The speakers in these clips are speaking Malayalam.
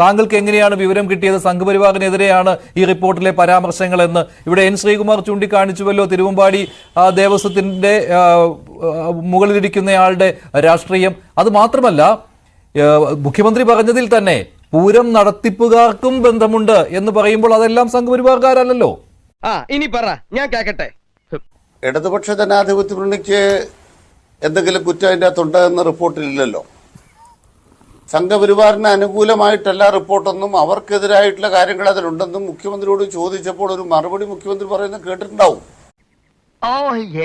താങ്കൾക്ക് എങ്ങനെയാണ് വിവരം കിട്ടിയത്? സംഘപരിവാറിനെതിരെയാണ് ഈ റിപ്പോർട്ടിലെ പരാമർശങ്ങൾ എന്ന് ഇവിടെ എൻ ശ്രീകുമാർ ചൂണ്ടിക്കാണിച്ചുവല്ലോ തിരുവമ്പാടി ദേവസ്വത്തിന്റെ മുകളിലിരിക്കുന്നയാളുടെ രാഷ്ട്രീയം. അത് മാത്രമല്ല മുഖ്യമന്ത്രി പറഞ്ഞതിൽ തന്നെ പൂരം നടത്തിപ്പുകാർക്കും ബന്ധമുണ്ട് എന്ന് പറയുമ്പോൾ അതെല്ലാം സംഘപരിവാർക്കാരല്ലോ ആ ഇനി പറ ഞാൻ കേക്കട്ടെ. ഇടതുപക്ഷ ജനാധിപത്യ മുന്നണിക്ക് എന്തെങ്കിലും കുറ്റം അതിന്റെ അകത്തുണ്ടോ എന്ന റിപ്പോർട്ടിലില്ലല്ലോ. സംഘപരിവാറിന് അനുകൂലമായിട്ടല്ല റിപ്പോർട്ടെന്നും അവർക്കെതിരായിട്ടുള്ള കാര്യങ്ങൾ അതിലുണ്ടെന്നും മുഖ്യമന്ത്രിയോട് ചോദിച്ചപ്പോൾ ഒരു മറുപടി മുഖ്യമന്ത്രി പറയുന്നത് കേട്ടിട്ടുണ്ടാവും. ഓ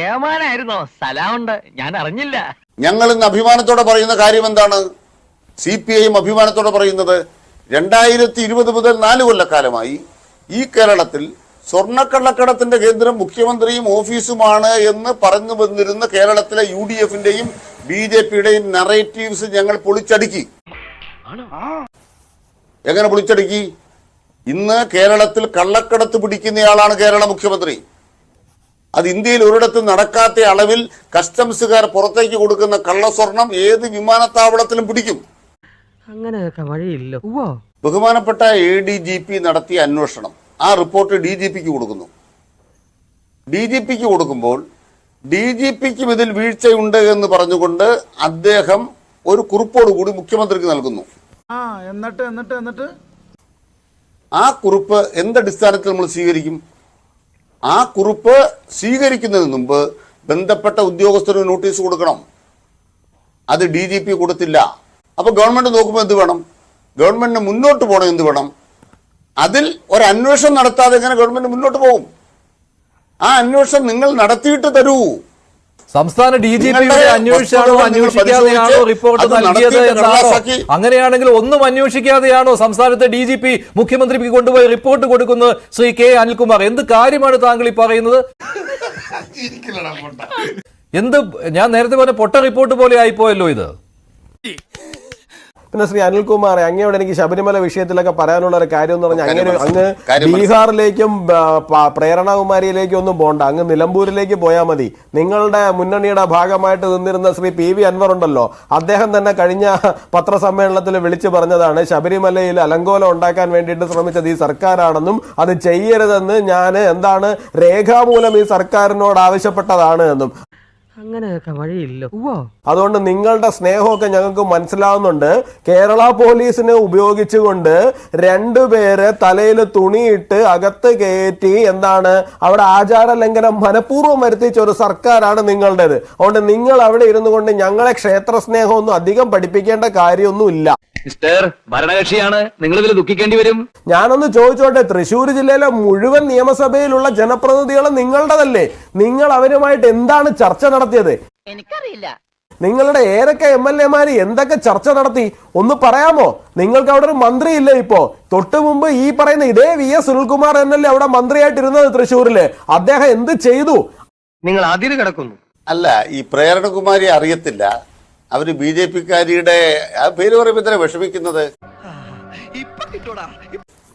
ഏമാനായിരുന്നോ? സ്ഥലമുണ്ട്. ഞാൻ അറിഞ്ഞില്ല. ഞങ്ങൾ ഇന്ന് അഭിമാനത്തോടെ പറയുന്ന കാര്യം എന്താണ്? സി പി ഐ എം അഭിമാനത്തോടെ പറയുന്നത് രണ്ടായിരത്തി ഇരുപത് മുതൽ നാല് കൊല്ലക്കാലമായി ഈ കേരളത്തിൽ സ്വർണക്കള്ളക്കടത്തിന്റെ കേന്ദ്രം മുഖ്യമന്ത്രിയും ഓഫീസുമാണ് എന്ന് പറഞ്ഞു വന്നിരുന്ന കേരളത്തിലെ യു ഡി എഫിന്റെയും ബി ജെ പിയുടെയും നറേറ്റീവ്സ് ഞങ്ങൾ പൊളിച്ചടുക്കി. എങ്ങനെ പൊളിച്ചടുക്കി ഇന്ന് കേരളത്തിൽ കള്ളക്കടത്ത് പിടിക്കുന്നയാളാണ് കേരള മുഖ്യമന്ത്രി. അത് ഇന്ത്യയിൽ ഒരിടത്തും നടക്കാത്ത അളവിൽ കസ്റ്റംസുകാർ പുറത്തേക്ക് കൊടുക്കുന്ന കള്ളസ്വർണം ഏത് വിമാനത്താവളത്തിലും പിടിക്കും? അങ്ങനെയൊക്കെ വഴിയില്ല. ബഹുമാനപ്പെട്ട എ ഡി ജി പി നടത്തിയ അന്വേഷണം. ആ റിപ്പോർട്ട് ഡി ജി പിക്ക് കൊടുക്കുന്നു. ഡി ജി പിക്ക് കൊടുക്കുമ്പോൾ ഡി ജി പിക്കും ഇതിൽ വീഴ്ചയുണ്ട് എന്ന് പറഞ്ഞുകൊണ്ട് അദ്ദേഹം ഒരു കുറിപ്പോട് കൂടി മുഖ്യമന്ത്രിക്ക് നൽകുന്നു. ആ എന്നിട്ട് എന്നിട്ട് എന്നിട്ട്. ആ കുറിപ്പ് എന്തടിസ്ഥാനത്തിൽ നമ്മൾ സ്വീകരിക്കും? ആ കുറിപ്പ് സ്വീകരിക്കുന്നതിന് മുമ്പ് ബന്ധപ്പെട്ട ഉദ്യോഗസ്ഥന് നോട്ടീസ് കൊടുക്കണം. അത് ഡി ജി പി കൊടുത്തില്ല. അപ്പോൾ ഗവൺമെന്റ് നോക്കുമ്പോൾ എന്ത് വേണം? ഗവൺമെന്റിന് മുന്നോട്ട് പോകണം എന്ത് വേണം? അതിൽ ഒരു അന്വേഷണം നടത്താതെ എങ്ങനെ ഗവൺമെന്റ് മുന്നോട്ട് പോകും. ആ അന്വേഷണം നിങ്ങൾ നടത്തിയിട്ട് തരൂ. സംസ്ഥാന ഡി ജി പിയുടെ അന്വേഷിച്ചാണോ അന്വേഷിക്കാതെയാണോ റിപ്പോർട്ട് നൽകിയത് എന്നാണോ അങ്ങനെയാണെങ്കിൽ ഒന്നും അന്വേഷിക്കാതെയാണോ സംസ്ഥാനത്തെ ഡി ജി പി മുഖ്യമന്ത്രിക്ക് കൊണ്ടുപോയി റിപ്പോർട്ട് കൊടുക്കുന്നത് ശ്രീ കെ അനിൽകുമാർ? എന്ത് കാര്യമാണ് താങ്കൾ ഈ പറയുന്നത്? എന്ത് ഞാൻ നേരത്തെ പറഞ്ഞ പൊട്ട റിപ്പോർട്ട് പോലെ ആയിപ്പോയല്ലോ ഇത്. പിന്നെ ശ്രീ അനിൽകുമാർ അങ്ങയോട് എനിക്ക് ശബരിമല വിഷയത്തിലൊക്കെ പറയാനുള്ള ഒരു കാര്യം എന്ന് പറഞ്ഞാൽ അങ്ങനെ അങ്ങ് ബീഹാറിലേക്കും പ്രേരണകുമാരിയിലേക്കും ഒന്നും പോണ്ട. അങ്ങ് നിലമ്പൂരിലേക്ക് പോയാൽ മതി. നിങ്ങളുടെ മുന്നണിയുടെ ഭാഗമായിട്ട് നിന്നിരുന്ന ശ്രീ പി വി അൻവർ ഉണ്ടല്ലോ അദ്ദേഹം തന്നെ കഴിഞ്ഞ പത്രസമ്മേളനത്തിൽ വിളിച്ചു പറഞ്ഞതാണ് ശബരിമലയിൽ അലങ്കോലം ഉണ്ടാക്കാൻ വേണ്ടിയിട്ട് ശ്രമിച്ചത് ഈ സർക്കാരാണെന്നും അത് ചെയ്യരുതെന്ന് ഞാൻ എന്താണ് രേഖാമൂലം ഈ സർക്കാരിനോട് ആവശ്യപ്പെട്ടതാണ് എന്നും. അങ്ങനെയൊക്കെ വഴിയില്ല. അതുകൊണ്ട് നിങ്ങളുടെ സ്നേഹമൊക്കെ ഞങ്ങൾക്ക് മനസ്സിലാവുന്നുണ്ട്. കേരള പോലീസിനെ ഉപയോഗിച്ചുകൊണ്ട് രണ്ടുപേരെ തലയിൽ തുണിയിട്ട് അകത്ത് കയറ്റി എന്താണ്? അവിടെ ആചാര ലംഘനം മനഃപൂർവം വരുത്തിച്ച ഒരു സർക്കാരാണ് നിങ്ങളുടേത്. അതുകൊണ്ട് നിങ്ങൾ അവിടെ ഇരുന്നു കൊണ്ട് ഞങ്ങളെ ക്ഷേത്ര സ്നേഹമൊന്നും അധികം പഠിപ്പിക്കേണ്ട കാര്യമൊന്നുമില്ല. മിസ്റ്റർ ഭരണകക്ഷിയാണ്. നിങ്ങൾ ഇതിൽ ദുഃഖിക്കേണ്ടി വരും. ഞാനൊന്ന് ചോദിച്ചോട്ടെ തൃശ്ശൂർ ജില്ലയിലെ മുഴുവൻ നിയമസഭയിലുള്ള ജനപ്രതിനിധികളും നിങ്ങളുടെതല്ലേ? നിങ്ങൾ അവരുമായിട്ട് എന്താണ് ചർച്ച നടത്തിയത് എനിക്കറിയില്ല. നിങ്ങളുടെ ഏതൊക്കെ എം എൽ എമാര് എന്തൊക്കെ ചർച്ച നടത്തി ഒന്ന് പറയാമോ? നിങ്ങൾക്ക് അവിടെ ഒരു മന്ത്രി ഇല്ല ഇപ്പോ? തൊട്ടു മുമ്പ് ഈ പറയുന്ന ഇതേ വി എസ് സുനിൽകുമാർ എന്നല്ലേ അവിടെ മന്ത്രിയായിട്ടിരുന്നത് തൃശ്ശൂരിൽ? അദ്ദേഹം എന്ത് ചെയ്തു? നിങ്ങൾ അതിര് കിടക്കുന്നു. അല്ല ഈ പ്രേരണകുമാരി അറിയത്തില്ല. അവർ ബി ജെ പിക്കാരിയുടെ ആ പേര് പറയുമ്പോ ഇത്ര വിഷമിക്കുന്നത്?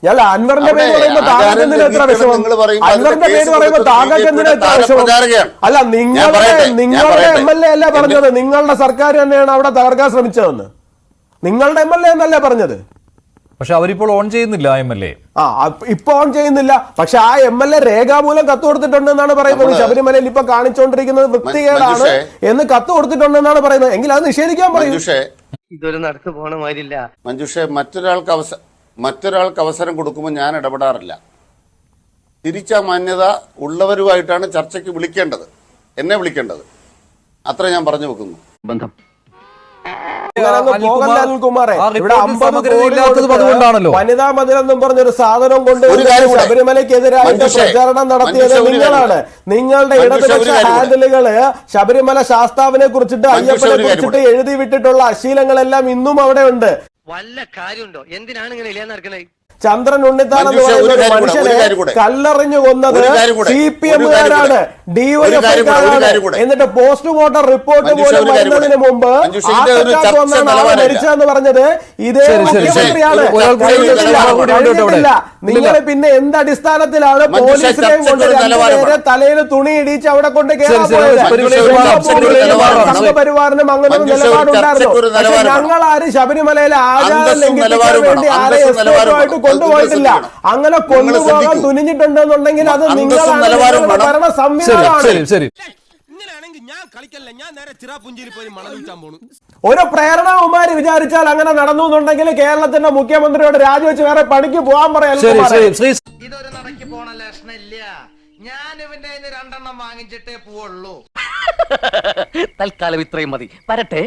ഞാൻ അൻവറിന്റെ പേര് അവിടെ പറയുമ്പോ താങ്കൾക്ക് എന്തിനാ എത്ര വിഷമം? നിങ്ങൾ പറയുമ്പോൾ അൻവറിന്റെ പേര് കേസ് പറയുമ്പോ കൊടുത്തത് താങ്കൾക്ക് എന്തിനാ എത്ര വിഷമം? അല്ല നിങ്ങളുടെ നിങ്ങളുടെ എം എൽ എ അല്ലേ പറഞ്ഞത്. നിങ്ങളുടെ സർക്കാർ തന്നെയാണ് അവിടെ തകർക്കാൻ ശ്രമിച്ചതെന്ന്. നിങ്ങളുടെ എം എൽ എ എന്നല്ലേ പറഞ്ഞത്? പക്ഷെ അവരിപ്പോൾ ഓൺ ചെയ്യുന്നില്ല എം എൽ എ. ആ ഇപ്പൊ ഓൺ ചെയ്യുന്നില്ല. പക്ഷെ ആ എം എൽ എ രേഖാമൂലം കത്ത് കൊടുത്തിട്ടുണ്ടെന്നാണ് പറയുന്നത്. നമ്മൾ ശബരിമലയിൽ ഇപ്പൊ കാണിച്ചുകൊണ്ടിരിക്കുന്നത് വൃത്തികേടാണ്. എന്ന് കത്ത് കൊടുത്തിട്ടുണ്ടെന്നാണ് പറയുന്നത്. എങ്കിൽ അത് നിഷേധിക്കാൻ പറയും. മഞ്ജുഷേ. ഇതൊരു നടക്ക് പോണ മാതിരില്ല. മഞ്ജുഷേ മറ്റൊരാൾക്ക് അവസരം മറ്റൊരാൾക്ക് അവസരം കൊടുക്കുമ്പോൾ ഞാൻ ഇടപെടാറില്ല. തിരിച്ച മാന്യത ഉള്ളവരുമായിട്ടാണ് ചർച്ചയ്ക്ക് വിളിക്കേണ്ടത്. എന്നെ വിളിക്കേണ്ടത്. അത്ര ഞാൻ പറഞ്ഞു വെക്കുന്നു. ബന്ധം. വനിതാ മതിലെന്നും പറഞ്ഞൊരു സാധനം കൊണ്ട് കൂടെ. പ്രചാരണം നടത്തിയത് നിങ്ങളാണ്. നിങ്ങളുടെ ഇടതുപക്ഷ. ഹാൻഡിലുകൾ ശബരിമല ശാസ്താവിനെ കുറിച്ചിട്ട് അയ്യപ്പനെ കുറിച്ചിട്ട് എഴുതി വിട്ടിട്ടുള്ള അശീലങ്ങളെല്ലാം ഇന്നും അവിടെ ഉണ്ട് വല്ല കാര്യമുണ്ടോ? എന്തിനാണ് ഇങ്ങനെ ഇല്ലാന്ന് നടക്കുന്നത്? ചന്ദ്രൻ ഉണ്ണിത്താൻ എന്ന് പറയുന്ന കൂടെ, മനുഷ്യനെ കല്ലെറിഞ്ഞു കൊന്നത് സി പി എമ്മുകാരാണ്. എന്നിട്ട് പോസ്റ്റ്മോർട്ടം റിപ്പോർട്ട് പോലും. വരുന്നതിന് മുമ്പ്. മരിച്ചതെന്ന് പറഞ്ഞത്? ഇതേ. മുഖ്യമന്ത്രിയാണ്. നിങ്ങൾ പിന്നെ എന്ത് അടിസ്ഥാനത്തിലാണ് പോലീസിനെയും കൊണ്ട് ചർച്ചയ്ക്ക് ഒരു നിലവാരം രണ്ടുപേരെ വേണം. തലയിൽ തുണി ഇടിച്ച് അവിടെ കൊണ്ട് പരിപാടിയിലേക്ക് സംഘപരിവാറിനും അങ്ങനെ ഒരു നിലപാടുണ്ടായിരുന്നു. പക്ഷെ ഞങ്ങൾ ആരും ശബരിമലയിലെ ആചാരം ലംഘിക്കാൻ വേണ്ടി ആരെയും വേണം. കൊണ്ടുപോയിട്ടില്ല. അത് നിങ്ങൾ അങ്ങനെ കൊണ്ടുപോകാൻ തുനിഞ്ഞിട്ടുണ്ടെന്നുണ്ടെങ്കിൽ അത് നിങ്ങളാണ്. ഭരണ ശരി സംവിധാനമാണ് ശരി ശരി. ഒരു പ്രേരണകുമാരി വിചാരിച്ചാൽ അങ്ങനെ നടന്നു എന്നുണ്ടെങ്കിൽ കേരളത്തിന്റെ മുഖ്യമന്ത്രിയോട് രാജിവെച്ച് വേറെ പണിക്ക് പോകാൻ പറയാം ഇതൊരു നടക്ക് പോണ ലക്ഷണില്ല. ഞാൻ ഇവന്റെ രണ്ടെണ്ണം വാങ്ങിച്ചിട്ടേ പോവുള്ളൂ. തൽക്കാലം ഇത്രയും മതി. വരട്ടെ.